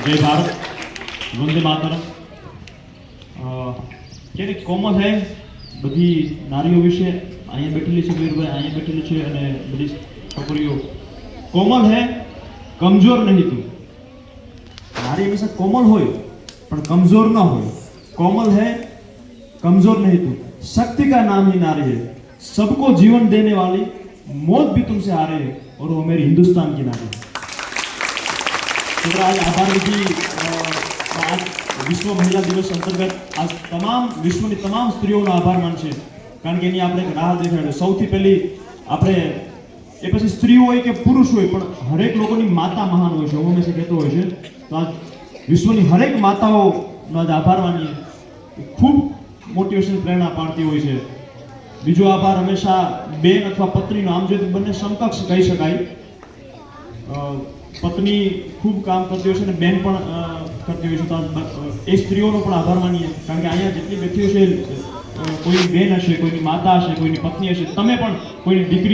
જય ભારત વંદે માતરમ અ, ક્યારેક કોમન હે બધી નારીઓ વિશે અહીંયા બેઠેલી છે વીરભાઈ અહીંયા બેઠેલી છે અને બધી છોકરીઓ કોમલ હે કમજોર નહીં તું નારી હંમેશા કોમલ હોય પણ કમજોર ના હોય कोमल है कमजोर नहीं तू शक्ति का नाम ही नारी है सबको जीवन देने वाली मौत भी तुमसे हारे है और वो मेरी हिंदुस्तान की नारी है છોકરા આજ આભાર આજ વિશ્વ મહિલા દિવસ અંતર્ગત આજ તમામ, વિશ્વની તમામ સ્ત્રીઓનો આભાર માનશે કારણ કે એની આપણે રાહ દેખાડે સૌથી પહેલી આપણે, એ પછી સ્ત્રીઓ હોય કે પુરુષ હોય, પણ હરેક લોકોની માતા મહાન હોય છે. હું હંમેશા કહેતો હોય છે. તો આજ વિશ્વની હરેક માતાઓનો આજ આભાર માનીએ. ખૂબ મોટિવેશન પ્રેરણા પાડતી હોય છે. બીજો આભાર હંમેશા બેન અથવા પત્નીનો. આમ જોઈએ બંને સમકક્ષ કહી શકાય. પત્ની ખૂબ કામ કરતી હોય છે અને બેન પણ કરતી હોય છે. તો એ સ્ત્રીઓનો પણ આભાર માનીએ. કારણ કે અહીંયા જેટલી બેઠી છે કોઈની બેન હશે, કોઈની માતા હશે, કોઈની પત્ની હશે, તમે પણ કોઈની દીકરી